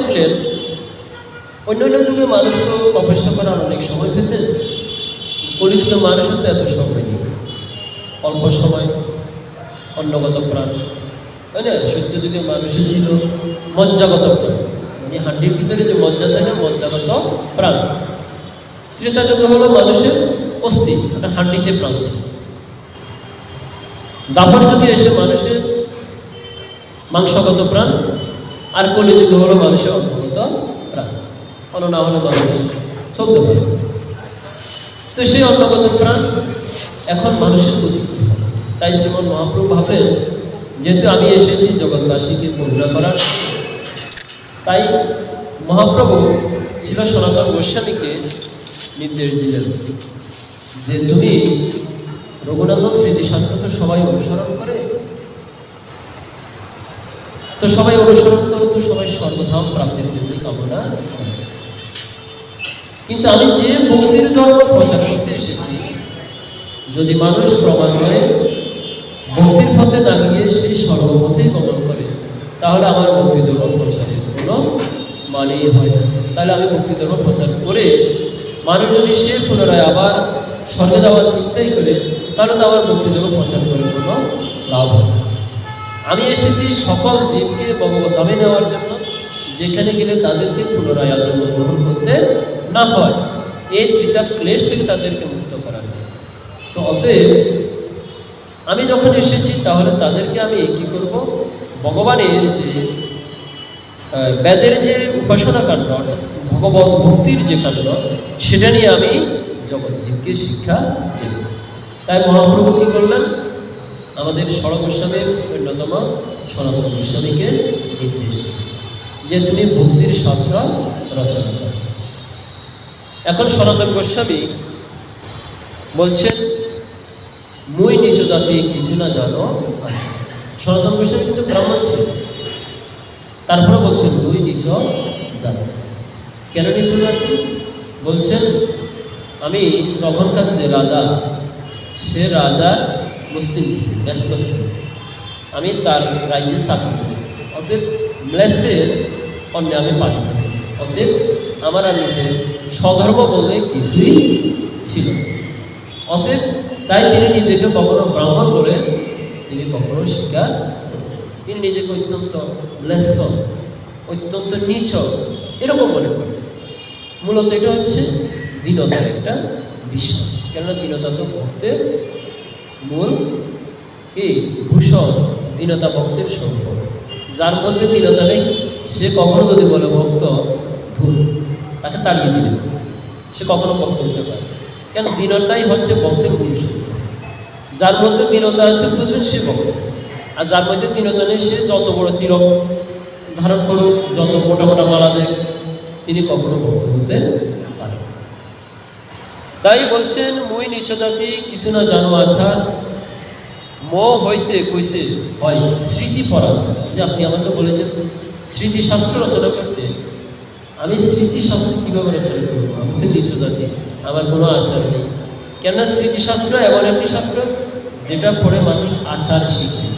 দেখলেন অন্য অন্য যুগে মানুষ তো তপস্যা করার অনেক সময় পেতেন। কলিযুগে মানুষের তো এত সময় নেই। অল্প সময়, অন্নগত প্রাণ। তাই না? সত্য যুগে মানুষের ছিল মজ্জাগত প্রাণ। মানে হাড্ডির ভিতরে যে মজ্জা থাকে, মজ্জাগত প্রাণ। ত্রেতা যুগে হলো মানুষের অস্থি একটা হাড্ডিতে প্রাণ ছিল। দাপর যুগে এসে মানুষের মাংসগত প্রাণ আর কলিযুগে হলো মানুষের অন্তর্গত প্রাণ না হলে মানুষ চলতে পারে। তো সেই অন্নগত প্রাণ এখন মানুষের গতি তাই শ্রীমন মহাপ্রভু ভাবেন, যেহেতু আমি এসেছি জগৎবাসীকে পূর্ণ করার তাই মহাপ্রভু শিল সনাতন গোস্বামীকে নির্দেশ দিলেন যে তুমি রঘুনাথ স্মৃতিশাস্ত্র তো সবাই অনুসরণ করে তো সবাই অনুসরণ করো তো সবাই সর্বধাম প্রাপ্তির জন্য কামনা কিন্তু আমি যে ভক্তির ধর্ম প্রচার করতে এসেছি, যদি মানুষ প্রমাণ করে, ভক্তির পথে না গিয়ে সেই সর্বপথেই গমন করে, তাহলে আমার ভক্তি ধর্ম প্রচারের কোনো মানেই হয় না তাহলে আমি ভক্তি ধর্ম প্রচার করে, মানুষ যদি সে পুনরায় আবার স্বর্গে যাওয়ার চিন্তাই করে, তাহলে তো আমার ভক্তি ধর্ম প্রচার করে কোনো লাভ না। আমি এসেছি সকল জীবকে ভগবত ধামে নেওয়ার জন্য, যেখানে গেলে তাদেরকে পুনরায় আদর্ম গ্রহণ করতে না হয়। এই ত্রিতা ক্লেশ থেকে তাদেরকে মুক্ত করা তো অতএব, আমি যখন এসেছি, তাহলে তাদেরকে আমি কী করব? ভগবানের যে বেদের যে উপাসনা কাণ্ড, অর্থাৎ ভগবত ভক্তির যে কাণ্ড, সেটা নিয়ে আমি জগৎজীবকে শিক্ষা দেব। তাই মহাপ্রভু কী করলেন? আমাদের সড়ক গোস্বামীর অন্যতম সনাতন গোস্বামীকে নির্দেশ। যে তিনি ভক্তির শাস্ত্র রচনা করো এখন সনাতন গোস্বামী বলছেন, মুই নিজ জাতি কিছু না জানো আছে। সনাতন গোস্বামী কিন্তু ব্রাহ্মণ ছিল তারপরে বলছেন, মুই নিজ জাতি। কেন নিজ জাতি? বলছেন, আমি তখনকার যে রাজা, সে রাজা মুসলিম, ব্যস্ত আমি তার রাজ্যে চাকরি করেছি। অতএব ম্লেসের অন্য আমি পাঠিত হয়েছি। অতএব আমার আর নিজের স্বধর্ম বলে কিছুই ছিল। অতএব তাই তিনি নিজেকে কখনো ব্রাহ্মণ বলে তিনি কখনো স্বীকার করতেন তিনি নিজেকে অত্যন্ত লেস্য অত্যন্ত নিচ, এরকম মনে করতেন। মূলত এটা হচ্ছে দীনতার একটা বিষয়। কেননা দীনতা তো ভক্তের মূল কি? ভূষণ, দীনতা ভক্তের সম্পদ যার মধ্যে দীনতা নেই, সে কখনো যদি বলে ভক্ত, ধুর, তাকে তাড়িয়ে দিবে। সে কখনো ভক্ত হতে পারে। কেন? দীনতাই হচ্ছে ভক্তের মূল যার মধ্যে দীনতা আছে, বুঝবেন সে ভক্ত। আর যার মধ্যে দীনতা নেই, সে যত বড় তিলক, ধারণ করুক, যত মোটা মোটা মালা দেখ, তিনি কখনো ভক্ত হতে। তাই বলছেন, মুই নিচ জাতি কিছু না জানো আছার ম হইতে কইছে হয় স্মৃতি পরাজয়। যে আপনি আমাকে বলেছেন, স্মৃতিশাস্ত্র রচনা করতে। আমি স্মৃতিশাস্ত্র কীভাবে রচনা করব? আমি তো নিচ জাতি আমার কোনো আচার নেই। কেননা স্মৃতিশাস্ত্র এমন একটি শাস্ত্র, যেটা পড়ে মানুষ আচার শিখবে,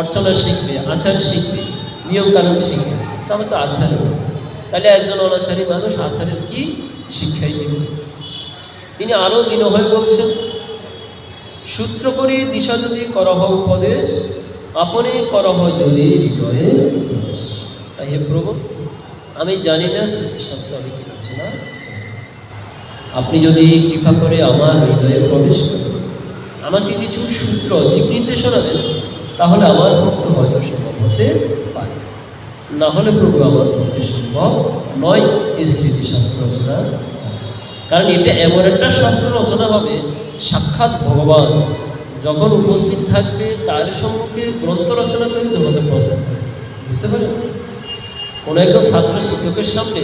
অর্চনা শিখবে, আচার শিখবে, নিয়মকানুন শিখবে। তো আমার তো আচার তাহলে একজন অনাচারী মানুষ আচারের কি শিক্ষাই দেবে তিনি আরও দিন হয়ে বলছেন, সূত্র করি দিশা যদি করহ উপদেশ, আপনি করহ যদি হৃদয়ে। হে প্রভু, আমি জানি না স্মৃতিশাস্ত্র আমি কি করছি না আপনি যদি কৃপা করে আমার হৃদয়ে প্রবেশ করেন, আমাকে কিছু সূত্র দিক নির্দেশনা দেন, তাহলে আমার পক্ষে হয়তো সম্ভব হতে পারে না হলে প্রভু আমার পক্ষে সম্ভব নয়, এই স্মৃতিশাস্ত্র রচনা। কারণ এটা এমন একটা শাস্ত্র রচনা হবে, সাক্ষাৎ ভগবান যখন উপস্থিত থাকবে, তার সম্মুখে গ্রন্থ রচনা করে জগতে প্রচার বুঝতে পারেন কোনো একজন ছাত্র শিক্ষকের সামনে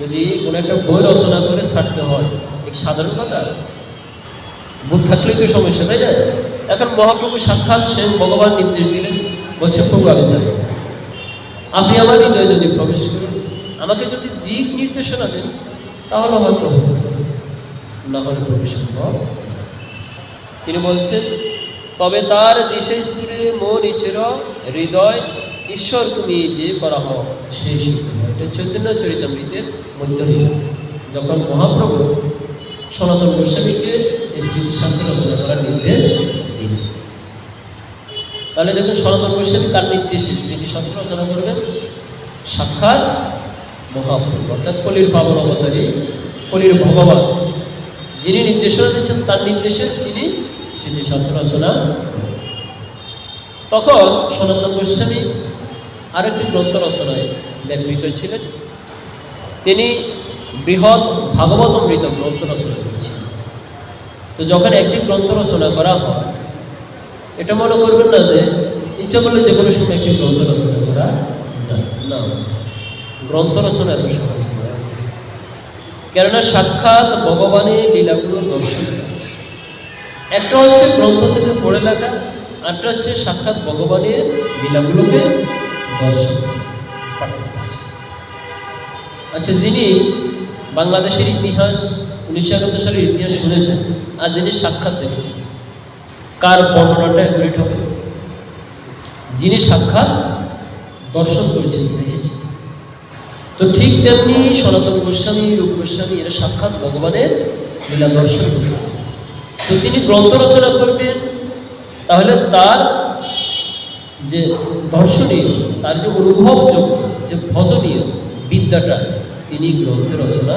যদি কোনো একটা বই রচনা করে ছাড়তে হয় এক সাধারণ কথা। ভুল থাকলেই তো সমস্যা, তাই না? এখন মহাপ্রভু সাক্ষাৎ স্বয়ং ভগবান নির্দেশ দিলেন, বলছে, প্রভু, আমি জানি। আপনি আমার হৃদয়ে যদি প্রবেশ করেন। আমাকে যদি দিক নির্দেশনা দেন তাহলে হয়তো হতে। পারে। না হলে প্রভু সম্ভব। তিনি বলছেন, তবে তার দিশে স্থিরে মন ইচের হৃদয়, ঈশ্বর তুমি যে করা হও সেই এটা চৈতন্য চরিতামৃতের মধ্যে যখন মহাপ্রভু সনাতন গোস্বামীকে এই স্মৃতিশাস্ত্র রচনা করার নির্দেশ দিলেন, তাহলে দেখুন সনাতন গোস্বামী তার নির্দেশে স্মৃতিশাস্ত্র রচনা করবেন? সাক্ষাৎ মহাপ্রভু। অর্থাৎ কলির পাবন অবতারী, কলির ভগবান। যিনি নির্দেশনা দিচ্ছেন, তার নির্দেশে তিনি স্মৃতিশাস্ত্র রচনা তখন সনাতন গোস্বামী আরেকটি গ্রন্থ রচনায় লেখিত ছিলেন। তিনি বৃহৎ ভাগবত অমৃত গ্রন্থ রচনা করেছিলেন। তো যখন একটি গ্রন্থ রচনা করা হয়, এটা মনে করবেন না যে ইচ্ছা করলে যে কোনো সময় একটি গ্রন্থ রচনা করা না। গ্রন্থ রচনা এত সহজ নয় কেননা সাক্ষাৎ ভগবানের লীলাগুলো দর্শন। একটা হচ্ছে গ্রন্থ থেকে পড়ে লেখা আরটা হচ্ছে সাক্ষাৎ ভগবানের লীলাগুলোকে দর্শন। আচ্ছা যিনি বাংলাদেশের ইতিহাস, উনিশশো একাত্তর সালের ইতিহাস শুনেছেন আর যিনি সাক্ষাৎ দেখেছেন, কার বর্ণনাটা অ্যাকুরেট হবে যিনি সাক্ষাৎ দর্শন করেছেন তো ঠিক তেমনি সনাতন গোস্বামী, রূপ গোস্বামী, এরা সাক্ষাৎ ভগবানের লীলা দর্শন তো তিনি গ্রন্থ রচনা করবেন। তাহলে তার যে দর্শনীয়, তার যে অনুভবযোগ্য, যে ভজনীয় বিদ্যাটা তিনি গ্রন্থে রচনা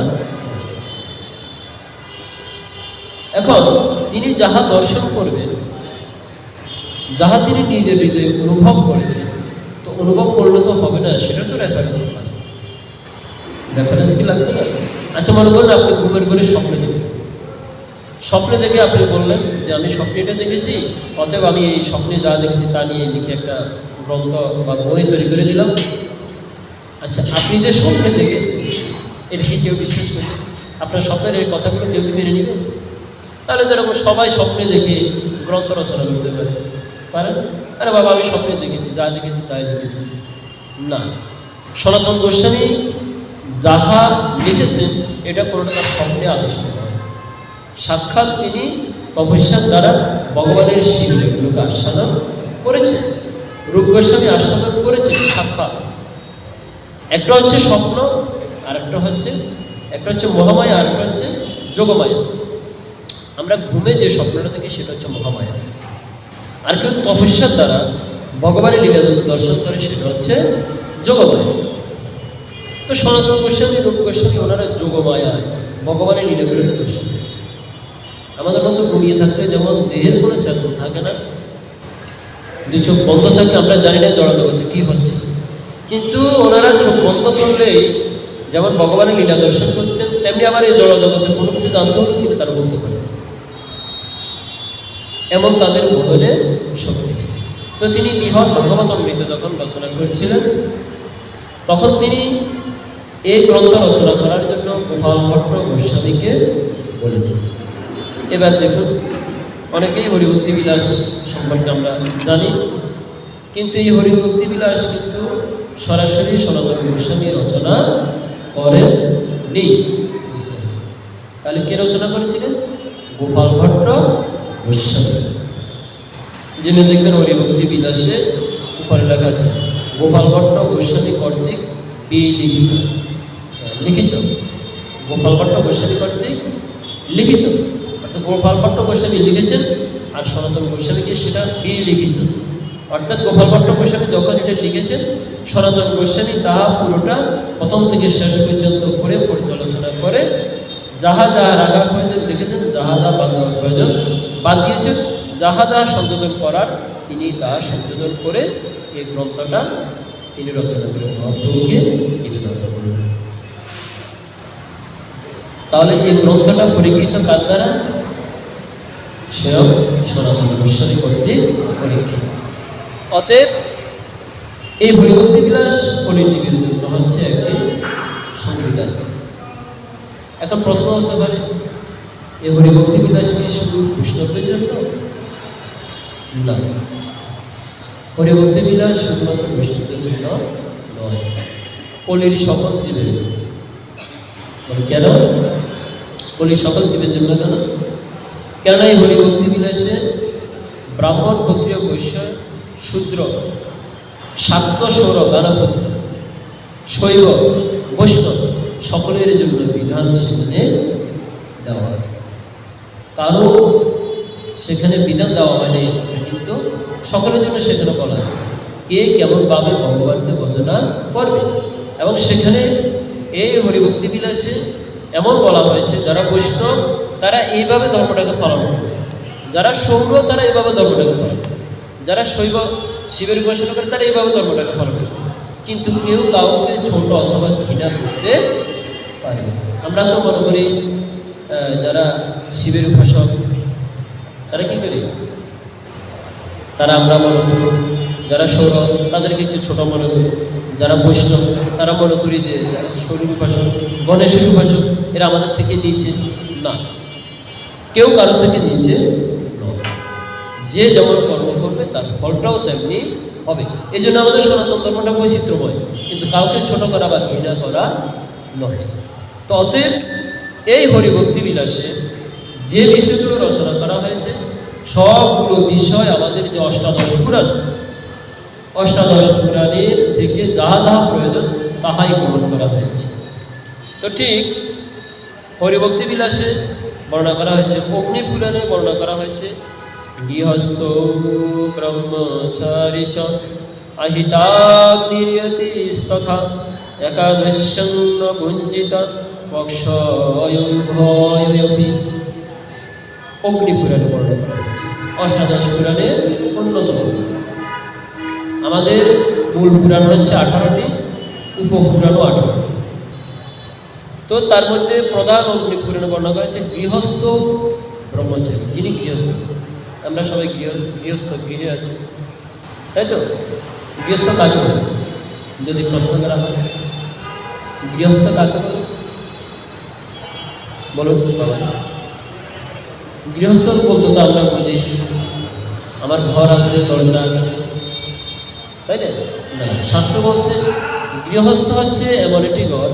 এখন তিনি যাহা দর্শন করবেন, যাহা তিনি নিজের হৃদয়ে অনুভব করেছেন, তো অনুভব করলে তো হবে না, সেটা তো রেফারেন্স লাগবে রেফারেন্স কি লাগবে আচ্ছা মনে করুন আপনি ঘুমের ঘরে স্বপ্ন দেখলেন স্বপ্নে দেখে আপনি বললেন যে, আমি স্বপ্নে এটা দেখেছি, অতএব আমি এই স্বপ্নে যা দেখেছি তা নিয়ে লিখে একটা গ্রন্থ বা বই তৈরি করে দিলাম। আচ্ছা আপনি যে স্বপ্নে দেখেছেন এটা কি কেউ বিশ্বাস করে? আপনার স্বপ্নের এই কথাগুলো কেউ কি মেনে নেবে? তাহলে যেরকম সবাই স্বপ্নে দেখে গ্রন্থ রচনা করতে পারে। পারেন? আরে বাবা, আমি স্বপ্নে দেখেছি, যা দেখেছি তাই দেখেছি। না। সনাতন গোস্বামী যাহা লিখেছেন, এটা কোনোটা তার স্বপ্নে আদেশ নয়। সাক্ষাৎ তিনি তপস্যার দ্বারা ভগবানের শিবগুলোকে আস্বাদন করেছেন। রূপ গোস্বামী আস্বাদন করেছেন সাক্ষাৎ। একটা হচ্ছে স্বপ্ন আর একটা হচ্ছে একটা হচ্ছে মহামায়া আর একটা হচ্ছে যোগমায়া। আমরা ঘুমে যে স্বপ্নটা দেখি, সেটা হচ্ছে মহামায়া। আর কেউ তপস্যার দ্বারা ভগবানের লীলা দর্শন করে, সেটা হচ্ছে যোগমায়া। তো সনাতন গোস্বামী রূপ গোস্বামী, ওনারা যোগমায়া ভগবানের লীলাগুলোকে দর্শন। আমাদের মতো ঘুমিয়ে থাকলে যেমন দেহের কোনো চেতন থাকে না, দুই চোখ বন্ধ থাকলে আমরা জানি না জড়জগতে কি হচ্ছে কিন্তু ওনারা চোখ বন্ধ করলেই যেমন ভগবানের লীলা দর্শন করতেন, তেমনি আবার এই জড়জগতের কোনো কিছু জানতে হলে তিনি তারা বলতে পারতেন এমন তাদের বোধনে শক্তি। তো তিনি বৃহৎ ভাগবত অমৃত যখন রচনা করেছিলেন, তখন তিনি এই গ্রন্থ রচনা করার জন্য গোপাল ভট্ট গোস্বামীকে বলেছেন। এবার দেখুন, অনেকেই হরিভক্তি বিলাস সম্পর্কে আমরা জানি, কিন্তু এই হরিভক্তি বিলাস কিন্তু সরাসরি সনাতন গোস্বামী রচনা করেন নেই তাহলে কে রচনা করেছিলেন? গোপাল ভট্ট গোস্বামী। যিনি দেখবেন হরিভক্তি বিলাসে উপরে লেখা আছে গোপাল ভট্ট গোস্বামী কর্তৃক বিলিখিত লিখিত। গোপাল ভট্ট গোস্বামী কর্তৃক লিখিত। অর্থাৎ গোপাল ভট্ট গোস্বামী লিখেছেন আর সনাতন গোস্বামীকে সেটা বিলিখিত অর্থাৎ গোপাল ভট্ট গোস্বামী যখন এটা লিখেছেন, সনাতন গোস্বামী তাহা পুরোটা প্রথম থেকে শেষ পর্যন্ত করে পর্যালোচনা করে যাহা যাহা রাগার প্রয়োজন লিখেছেন, যাহা যাহা বাদ প্রয়োজন বাদ দিয়েছেন। যাহা যাহা সংযোজন করার, তিনি তাহা সংযোজন করে এই গ্রন্থটা তিনি রচনা করে মহাপ্রভুকে নিবেদন করলেন তাহলে এই গ্রন্থটা পরীক্ষিত কার দ্বারা? স্বয়ং সনাতন গোস্বামী কর্তৃক পরীক্ষিত। অতএব এই হরিভক্তি বিলাস পরিণীতির জন্য হচ্ছে একটি সংবিধান। এখন প্রশ্ন হতে পারে, এই হরিভক্তি বিলাস কি শুধু বৈষ্ণবদের জন্য? না। হরিভক্তি বিলাস শুধুমাত্র বৈষ্ণবদের জন্য নয় কলির শপথ জীবের জন্য। বলে কেন? কলির সকল জীবের জন্য কেন? কেননা এই হরিভক্তি বিলাসে ব্রাহ্মণ, ক্ষত্রিয়, বৈশ্য, শূদ্র, শাক্ত, সৌর গানভক্ত শৈব বৈষ্ণব সকলের জন্য বিধান সেখানে দেওয়া আছে। কারও সেখানে বিধান দেওয়া হয়নি কিন্তু সকলের জন্য সেখানে বলা আছে। কে কেমনভাবে ভগবানকে বন্দনা করবে? এবং সেখানে এই হরিভক্তি বিলাসে এমন বলা হয়েছে, যারা বৈষ্ণব, তারা এইভাবে ধর্মটাকে পালন করবে যারা সৌর তারা এইভাবে ধর্মটাকে পালন করবে যারা শৈব শিবের উপাসনা করে, তারা এইভাবে ধর্মটাকে পালন করবে কিন্তু কেউ কাউকে ছোট অথবা ঘৃণা করতে পারে আমরা তো মনে করি যারা শিবের উপাসক, তারা কি করি? তারা আমরা মনে করি যারা সৌরভ, তাদেরকে একটু ছোট মনে করি। যারা বৈষ্ণব, তারা মনে করি যে শরীর উপাসক, গণেশের উপাসক, এরা আমাদের থেকে নিয়েছে না। কেউ কারও থেকে নিয়েছে নয়। যে যেমন কর্ম করবে, তার ফলটাও তেমনি হবে। এই জন্য আমাদের সনাতন ধর্মটা বৈচিত্র্যময়। কিন্তু কাউকে ছোট করা বা ঘৃণা করা নয় তো অতএব এই হরিভক্তি বিলাসে যে বিষয়গুলো রচনা করা হয়েছে, সবগুলো বিষয় আমাদের যে অষ্টাদশ পুরাণ অষ্টাদশ পুরাণের থেকে যাহা যাহা প্রয়োজন তাহাই গ্রহণ করা হয়েছে। তো ঠিক হরিভক্তি বিলাসে বর্ণনা করা হয়েছে, অগ্নি পুরাণে বর্ণনা করা হয়েছে, গৃহস্থ ব্রহ্মচারী চ আহিতাগ্নির্যতিস্তথা একাদশ্যং ন গুঞ্জিত পক্ষয়ুভয়পি অগ্নি পুরাণে বর্ণনা করা হয়েছে। অষ্টাদশ পুরাণের অন্যতম। আমাদের মূল পুরাণ হচ্ছে আঠারোটি উপপুরাণও আঠারোটি। তো তার মধ্যে প্রধান অগ্নি পুরাণে বর্ণনা করা হয়েছে গৃহস্থ ব্রহ্মচারী। যিনি গৃহস্থ, আমরা সবাই গৃহ, গৃহস্থ, গৃহে আছি। তাই তো? গৃহস্থ কাকে বলে? যদি প্রশ্ন করা হয়। গৃহস্থ কাকে বলে? বলুন বাবা। গৃহস্থ বলতে তো আমরা বুঝি। আমার ঘর আছে, দরজা আছে। তাই না? শাস্ত্র বলছে গৃহস্থ হচ্ছে এমন একটি ঘর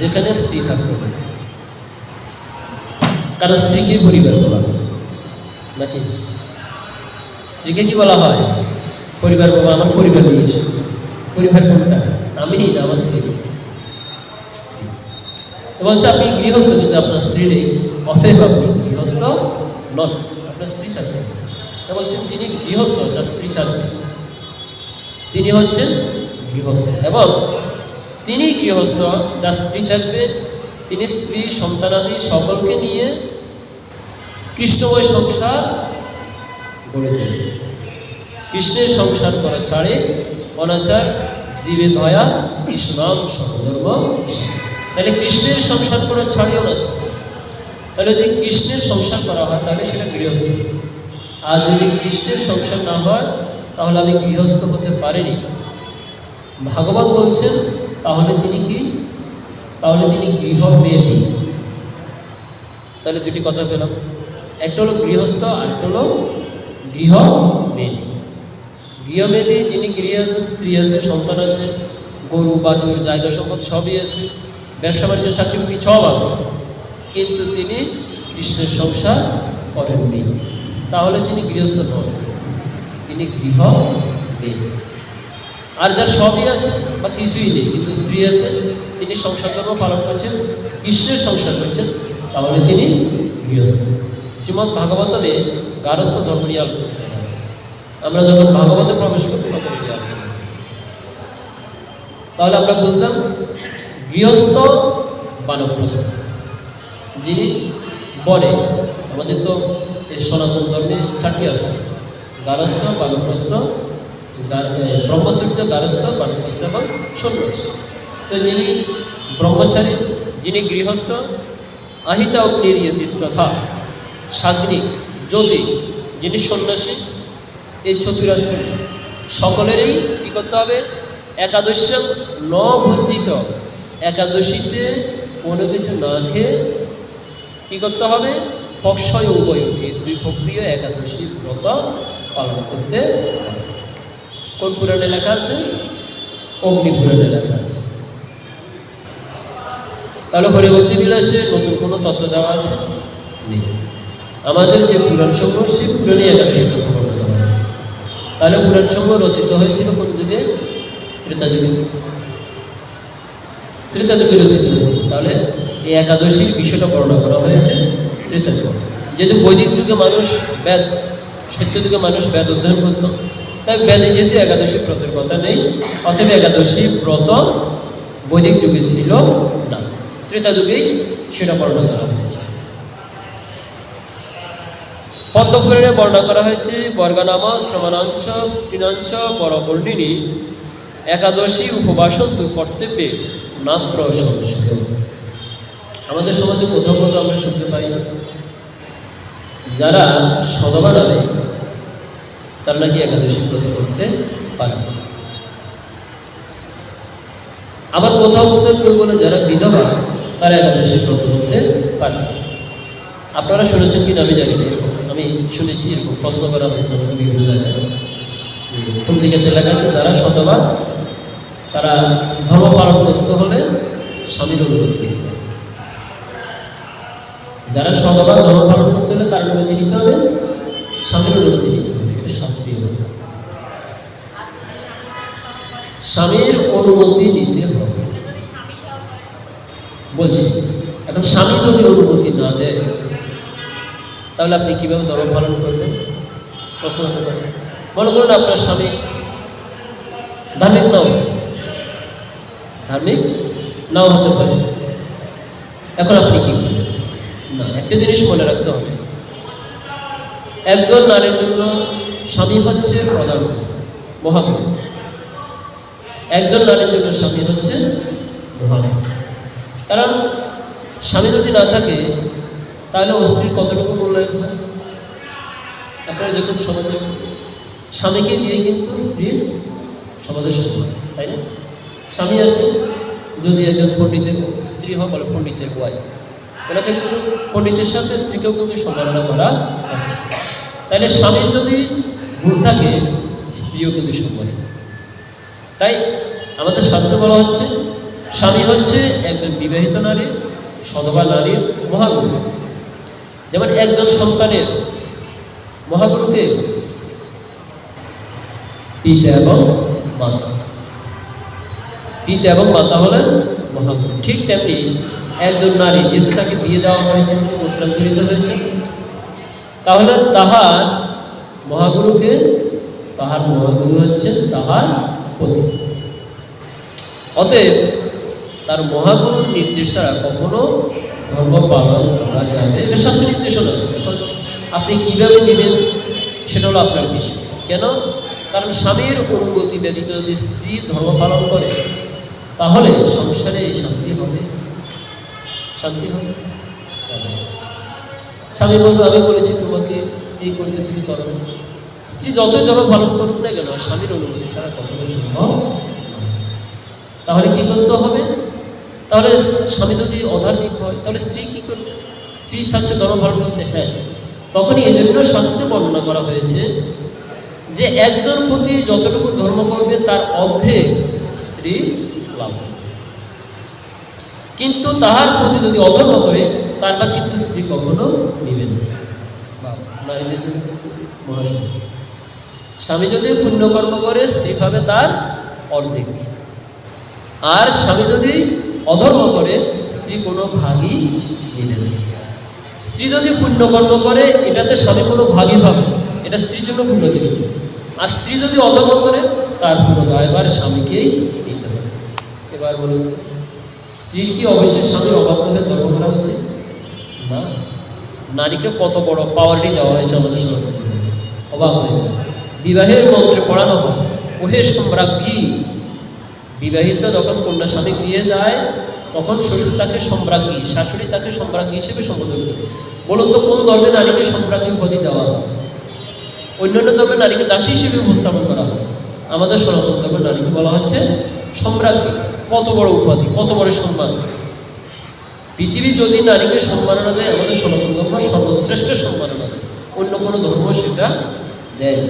যেখানে স্ত্রী থাকতে হবে কারণ স্ত্রীকে পরিবার বলা হয়। নাকি? স্ত্রীকে কি বলা হয়? পরিবার বাবা আমার পরিবার নিয়ে এসেছে। পরিবার কোনটা? আমি, আমার স্ত্রী। স্ত্রী। বলছে, আপনি গৃহস্থ, কিন্তু আপনার স্ত্রী নেই। অতএব আপনি গৃহস্থ নন, আপনার স্ত্রী থাকবে বলছেন যিনি গৃহস্থ তার স্ত্রী থাকবে তিনি হচ্ছেন গৃহস্থ। এবং তিনি গৃহস্থ যার স্ত্রী থাকবে, তিনি স্ত্রী, সন্তানাদি সকলকে নিয়ে কৃষ্ণময় সংসার গড়ে তুলবে। কৃষ্ণের সংসার করা ছাড়ে অনাচার, জীবে দয়া কৃষ্ণাম সর্বধর্ম তাহলে কৃষ্ণের সংসার করা ছাড়ে অনাচার। তাহলে যদি কৃষ্ণের সংসার করা হয়, তাহলে সেটা গৃহস্থ। আর যদি কৃষ্ণের সংসার না হয় তাহলে আমি গৃহস্থ হতে পারিনি। ভাগবত বলছেন, তাহলে তিনি কি? তাহলে তিনি গৃহ মেয়ে তাহলে দুটি কথা পেলাম। একটা হলো গৃহস্থ আর একটা হলো গৃহ মেয়ে গৃহমেদি যিনি গৃহে আছেন, স্ত্রী আছে, সন্তান আছে, গরু, বাছুর, জায়গা সম্পদ সবই আছে, ব্যবসা, বাণিজ্য, চাকরি সব আছে। কিন্তু তিনি কৃষ্ণের সংসার করেননি। তাহলে তিনি গৃহস্থ নন। তিনি গৃহ নেই। আর যার সবই আছে বা কিছুই নেই, কিন্তু স্ত্রী আছে, তিনি সংসার ধর্ম পালন করছেন, কৃষ্ণের সংসার করছেন, তাহলে তিনি গৃহস্থ। শ্রীমৎ ভাগবতমে গারস্থ ধর্ম নিয়ে আলোচনা আমরা যখন ভাগবতে প্রবেশ করি তখন এটি আলোচনা তাহলে আমরা বুঝলাম, গৃহস্থ বানপ্রস্থ। যিনি বনে আমাদের তো এই সনাতন ধর্মে চারটি আছে গা- এ, ব্রহ্মচর্য গারস্থ বানপ্রস্থ এবং সন্ন্যাস তো যিনি ব্রহ্মচারী যিনি গৃহস্থ আহিতা অগ্নির্যতিস্তথা সাগ্নিক জ্যোতি যিনি সন্ন্যাসী এই চতুরাশ্রী সকলেরই কী করতে হবে? একাদশ ন ভঞ্জিত একাদশীতে কোনো কিছু না খেয়ে কী করতে হবে? পক্ষয় উভয় এই দুই প্রক্রিয়া একাদশী ব্রত পালন করতে কোন পুরাণে লেখা আছে? অগ্নি পুরাণে লেখা আছে। তাহলে হরিভক্তি বিলাসে নতুন কোনো তত্ত্ব দেওয়া আছে? নেই। আমাদের যে পুরাণ সংগ্রহ, সেই পুরাণে একাদশী তত্ত্ব করা হয়েছে। তাহলে পুরাণ সংগ্রহ রচিত হয়েছিল কোন যুগে ত্রেতা যুগে ত্রেতা যুগে রচিত হয়েছে তাহলে এই একাদশীর বিষয়টা বর্ণনা করা হয়েছে ত্রেতা যুগে যেহেতু বৈদিক যুগে মানুষ বেদ সত্য যুগে মানুষ বেদ অধ্যয়ন করত। তাই বেদে যেহেতু একাদশী ব্রতের কথা নেই অথবা একাদশী ব্রত বৈদিক যুগে ছিল না। ত্রেতা যুগেই সেটা বর্ণনা করা হয়েছে। পদ্মপুরাণে বর্ণনা করা হয়েছে, বর্গানাম শ্রমণাঞ্চ স্ত্রীনাঞ্চ পরবর্ণিনী একাদশী উপবাসন্তু কর্তব্যে নাত্র সংশয় আমাদের সমাজে কোথাও আমরা শুনতে পাই। যারা সদবা নামে তারা নাকি একাদশী ব্রত করতে পারে? আবার কোথাও কোথাও কেউ বলে যারা বিধবা, তারা একাদশী ব্রত করতে পারে। আপনারা শুনেছেন কিনা আমি জানি এরকম আমি শুনেছি, এরকম প্রশ্ন করা হয়েছে আমাদের বিভিন্ন জায়গায়। পত্রিকাতে লেখা আছে, যারা শতবা তারা ধর্ম পালন করতে হলে স্বামীর অনুমতি দিতে হবে। যারা শতবা ধর্ম পালন করতে হলে তার অনুমতি নিতে হবে, স্বামীর অনুমতি নিতে হবে। এটা কথা। স্বামীর অনুমতি নিতে হবে। বলছি, এখন স্বামী যদি অনুমতি না দেয়, তাহলে আপনি কীভাবে ধর্ম পালন করবেন? প্রশ্ন হতে পারে। মনে করুন আপনার স্বামী ধার্মিক নাও ধার্মিক নাও হতে পারে। এখন আপনি কি করবেন? না, একটা জিনিস মনে রাখতে হবে। একজন নারীর জন্য স্বামী হচ্ছে প্রধান মহাগুরু একজন নারীর জন্য স্বামী হচ্ছে কারণ স্বামী যদি না থাকে, তাহলে ও স্ত্রীর কতটুকু মূল্যায়ন হয়? আপনারা দেখুন সমাজে, স্বামীকে দিয়ে কিন্তু স্ত্রীর সমাজের সমান তাই না? স্বামী আছে, যদি একজন পণ্ডিতের স্ত্রী হয়, বলে পণ্ডিতের ওয়াই ওনাকে কিন্তু পণ্ডিতের সাথে স্ত্রীকেও কিন্তু সম্মাননা করা হচ্ছে তাইলে স্বামীর যদি গুণ থাকে, স্ত্রীও কিন্তু সম্মান তাই আমাদের শাস্ত্র বলা হচ্ছে, স্বামী হচ্ছে একজন বিবাহিত নারী, সধবা নারীর মহাগুরু। যেমন একজন সন্তানের মহাগুরুকে পিতা এবং মাতা। পিতা এবং মাতা হলেন মহাগুরু। ঠিক তেমনি একজন নারী যেহেতু তাকে বিয়ে দেওয়া হয়েছে তিনি হয়েছে, তাহলে তাহার মহাগুরুকে, তাহার মহাগুরু হচ্ছেন তাহার পতি। অতএব তার মহাগুরুর নির্দেশ ছাড়া কখনো ধর্ম পালন করা যাবে এটা শাস্ত্র নির্দেশনা। আপনি কীভাবে নেবেন, সেটা হলো আপনার বিষয়। কেন? কারণ স্বামীর অনুমতি ব্যতীত যদি স্ত্রী ধর্ম পালন করে, তাহলে সংসারে এই শান্তি হবে। শান্তি হবে স্বামী বলব আমি বলেছি তোমাকে এই করতে তুমি করো। স্ত্রী যতই ধর্ম পালন করুক না কেন, স্বামীর অনুমতি ছাড়া কখনো সম্ভব তাহলে কি করতে হবে? তাহলে স্বামী যদি অধার্মিক হয়, তাহলে স্ত্রী কি করবে? স্ত্রী সাথে ধর্ম পালন করতে হ্যাঁ। তখনই এই জন্য শাস্ত্রে বর্ণনা করা হয়েছে যে একজন প্রতি যতটুকু ধর্ম করবে, তার অর্ধেক স্ত্রী লাভ। কিন্তু তাহার প্রতি যদি অধর্ম করে তারটা কিন্তু স্ত্রী কখনো নিবে না। বা নারীদের জন্য কিন্তু মহাসম্পদ। স্বামী যদি পুণ্যকর্ম করে, স্ত্রী পাবে তার অর্ধেক। আর স্বামী যদি অধর্ম করে, স্ত্রী কোনো ভাগই নিবে স্ত্রী যদি পুণ্যকর্ম করে, এটাতে স্বামী কোনো ভাগই পাবে এটা স্ত্রীর জন্য পুণ্য দিবে আর স্ত্রী যদি অধর্ম করে, তার পুরো দায়বার স্বামীকেই দিতে হবে। এবার বলুন। স্ত্রীর কি অবশ্যই স্বামীর অবাধ্য হয়ে ধর্ম করা উচিত না। নারীকে কত বড় পাওয়ারটি দেওয়া হয়েছে আমাদের ধর্মে। অবাক হয়ে বিবাহের মন্ত্রে পড়ানো হয়, ওহে সম্রাজ্ঞী। বিবাহিত যখন কন্যা স্বামী বিয়ে যায় তখন শ্বশুর তাকে সম্রাজ্ঞী, শাশুড়ি তাকে সম্রাজ্ঞী হিসেবে সম্বোধন করে। বলুন তো, কোন ধর্মে নারীকে সম্রাজ্ঞী উপাধি দেওয়া হয়? অন্যান্য ধর্মে নারীকে দাসী হিসেবে উপস্থাপন করা হয়। আমাদের সনাতন ধর্মের নারীকে বলা হচ্ছে সম্রাজ্ঞী। কত বড় উপাধি, কত বড় সম্মান? পৃথিবী যদি নারীকে সম্মাননা দেয়, আমাদের সনাতন ধর্ম সর্বশ্রেষ্ঠ সম্মাননা দেয়। অন্য কোনো ধর্ম সেটা দেয়।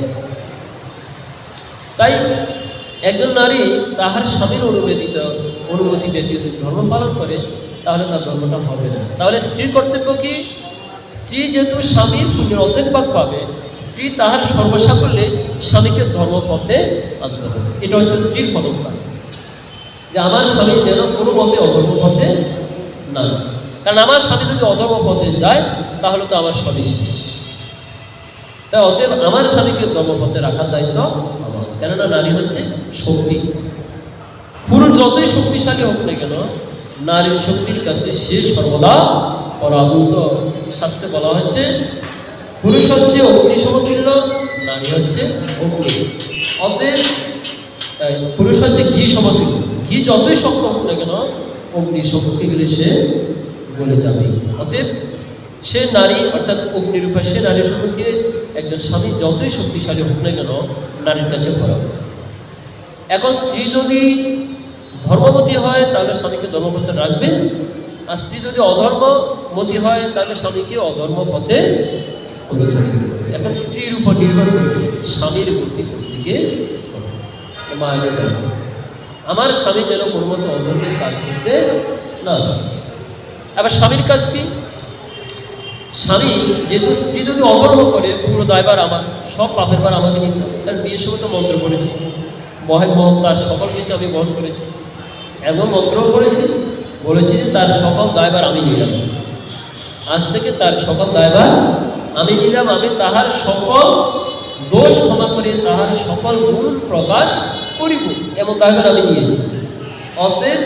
তাই একজন নারী তাহার স্বামীর অনুমোদিত, অনুমতি ব্যতীত ধর্ম পালন করে, তাহলে তার ধর্মটা হবে না। তাহলে স্ত্রীর কর্তব্য কি? স্ত্রী যেহেতু স্বামীর পুণ্যের অর্ধেক ভাগ পাবে। স্ত্রী তাহার সর্বসাকল্যে স্বামীকে ধর্মপথে আনতে হবে। এটা হচ্ছে স্ত্রীর প্রথম কাজ যে আমার স্বামী যেন কোনো মতে অধর্ম পথে না। কারণ আমার স্বামী যদি অধর্ম পথে যায়, তাহলে তো আমার স্বামী শেষ। তাই অতএব আমার স্বামীকে ধর্মপথে রাখার দায়িত্ব আমার। কেননা নারী হচ্ছে শক্তি। পুরুষ যতই শক্তিশালী হোক না কেন, নারীর শক্তির কাছে সে সর্বদা পরাভূত। শাস্ত্রে বলা হচ্ছে পুরুষ হচ্ছে অগ্নি সমতুল্য, নারী হচ্ছে অগ্নি। অতএব পুরুষ হচ্ছে ঘি সমতুল্য। ঘি যতই শক্ত হোক না কেন, অগ্নি শক্তি গেলে সে বলে যাবে। অতএব সে নারী, অর্থাৎ অগ্নিরূপা, সে নারীর সম্পর্কে একজন স্বামী যতই শক্তিশালী হোক না কেন, নারীর কাছে পরাভূত এখন স্ত্রী যদি ধর্মমতী হয়, তাহলে স্বামীকে ধর্মপথে রাখবে। আর স্ত্রী যদি অধর্মমতী হয়, তাহলে স্বামীকে অধর্ম পথে এখন স্ত্রীর উপর নির্ভর করবে স্বামীর গতি দিকে মা আমার স্বামী যেন কোনো মতো অধর্মের কাজ করতে না। আবার স্বামীর কাজ কি? স্বামী যেহেতু স্ত্রী যদি অধর্ম করে, পুরো দায়বার আমার, সব পাপের বার আমাকে নিতে কারণ বিয়ের সময় তো মন্ত্র পড়েছি। মহের মহম তার সকল কিছু আমি বহন করেছি। এমন মন্ত্রও করেছি বলেছি যে তার সকল দায়বার আমি নিলাম আজ থেকে তার সকল দায়বার আমি নিলাম আমি তাহার সকল দোষ ক্ষমা করে তাহার সকল গুণ প্রকাশ করিব এমন দায়বার আমি নিয়েছি অতএব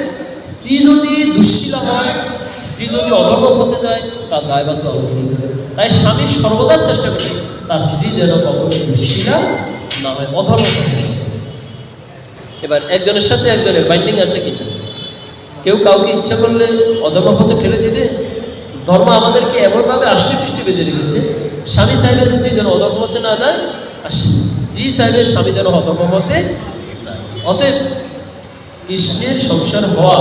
স্ত্রী যদি দুশ্শীলা হয়, স্ত্রী যদি অধর্ম হতে যায়, তার দায়ভার তো আমাকে নিতে তাই স্বামী সর্বদা চেষ্টা করে তার স্ত্রী যেন কখনো দুশ্শীলা না হয়, অধর্ম। এবার একজনের সাথে একজনের বাইন্ডিং আছে কিনা কেউ কাউকে ইচ্ছা করলে অধর্ম পথে ঠেলে দিতে ধর্ম আমাদেরকে এমনভাবে আষ্টি পৃষ্টি বেঁধে রেখেছে, স্বামী চাইলে স্ত্রী যেন অধর্ম পথে না যায়, আর স্ত্রী চাইলে স্বামী যেন অধর্ম পথে। অতএব কৃষ্ণের সংসার হওয়া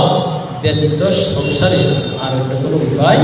ব্যতীত সংসারে আর একটা কোনো উপায়